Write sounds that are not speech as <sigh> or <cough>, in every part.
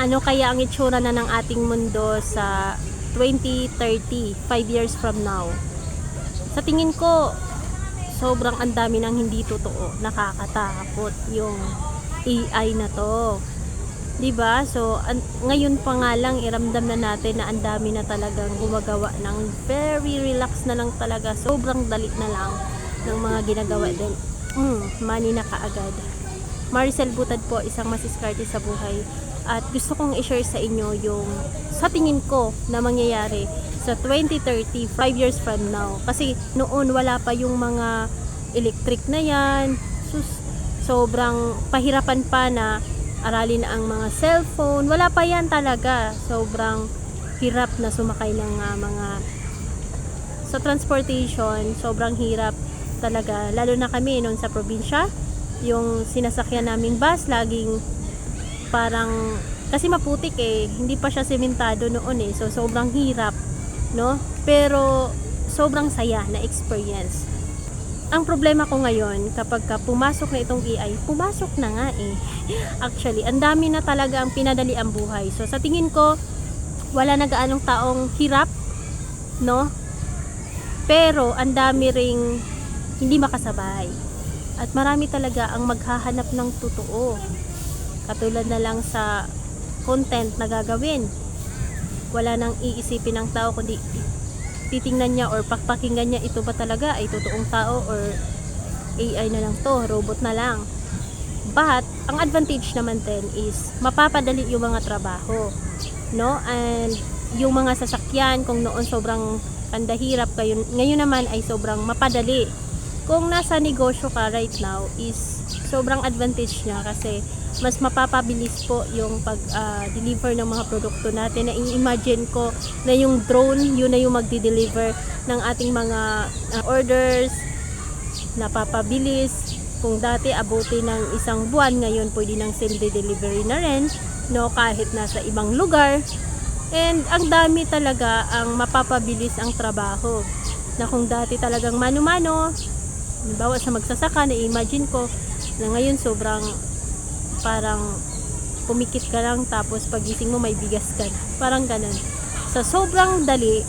ano kaya ang itsura na ng ating mundo sa 2030, 5 years from now. Sa tingin ko, sobrang ang dami ng hindi totoo. Nakakatakot yung AI na to. 'Di ba? So, an- ngayon pa nga lang iramdam na natin na ang dami na talagang gumagawa ng very relax na lang talaga. Sobrang dalit na lang ng mga ginagawa din. Mm, money na kaagad. Maricel Butad po, isang masiskarte sa buhay. At gusto kong i-share sa inyo yung sa tingin ko na mangyayari sa 2030, 5 years from now. Kasi noon wala pa yung mga electric na yan. Sus, sobrang pahirapan pa na aralin ang mga cellphone. Wala pa yan talaga. Sobrang hirap na sumakay ng ah, mga sa transportation, sobrang hirap talaga. Lalo na kami noon sa probinsya, yung sinasakyan naming bus, laging parang, kasi maputik eh, hindi pa siya sementado noon eh, so sobrang hirap, no? Pero, sobrang saya na experience. Ang problema ko ngayon, kapag ka pumasok na itong AI, pumasok na nga eh. <laughs> Actually, ang dami na talaga ang pinadali ang buhay. So, sa tingin ko, wala na gaanong taong hirap, no? Pero, ang dami ring hindi makasabay. At marami talaga ang maghahanap ng totoo. Katulad na lang sa content na gagawin. Wala nang iisipin ng tao kundi titingnan niya or pakpakinggan niya ito ba talaga ay totoong tao or AI na lang to, robot na lang. But, ang advantage naman din is mapapadali yung mga trabaho. No? And yung mga sasakyan, kung noon sobrang pandahirap kayo, ngayon naman ay sobrang mapadali. Kung nasa negosyo ka right now is sobrang advantage niya kasi mas mapapabilis po yung pag-deliver ng mga produkto natin. Na imagine ko na yung drone, yun na yung magdi-deliver ng ating mga uh, orders, napapabilis. Kung dati abuti ng isang buwan, ngayon pwede ng same day delivery na rin, no, kahit nasa ibang lugar. And ang dami talaga ang mapapabilis ang trabaho. Na kung dati talagang mano-mano, halimbawa sa magsasaka, na-imagine ko na ngayon sobrang parang pumikit ka lang tapos pagising mo may bigas ka. Parang ganun. Sa sobrang dali,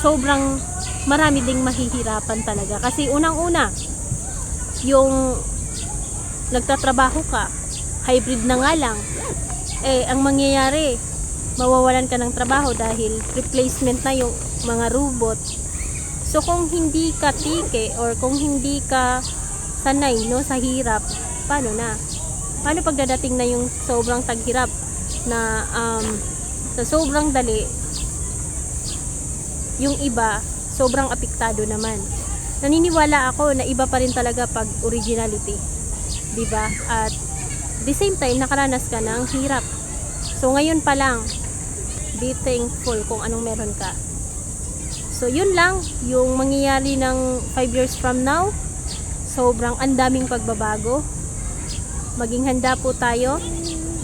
sobrang marami ding mahihirapan talaga. Kasi unang-una, yung nagtatrabaho ka, hybrid na nga lang, eh, ang mangyayari, mawawalan ka ng trabaho dahil replacement na yung mga robot. So, kung hindi ka tike or kung hindi ka sanay no, sa hirap, paano na? Paano pagdadating na yung sobrang taghirap na um, sa sobrang dali, yung iba, sobrang apektado naman. Naniniwala ako na iba pa rin talaga pag originality. 'Di ba? At the same time, nakaranas ka ng hirap. So, ngayon pa lang, be thankful kung anong meron ka. So, yun lang, yung mangyayari ng 5 years from now, sobrang andaming pagbabago. Maging handa po tayo,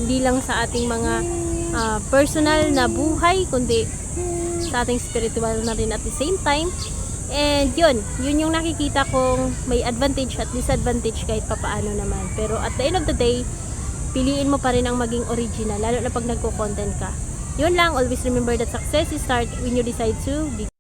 hindi lang sa ating mga ah, personal na buhay, kundi sa ating spiritual na rin at the same time. And yun, yun yung nakikita kong may advantage at disadvantage kahit papaano naman. Pero at the end of the day, piliin mo pa rin ang maging original, lalo na pag nagko-content ka. Yun lang, always remember that success is start when you decide to be